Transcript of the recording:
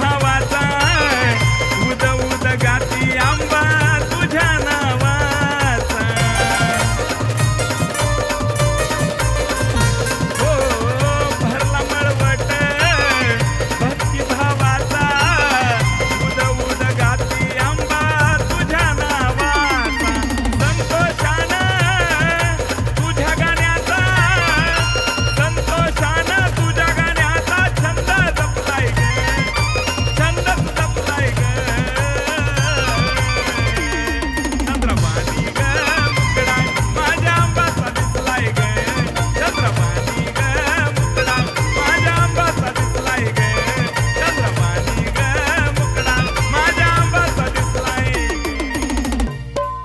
भावाचा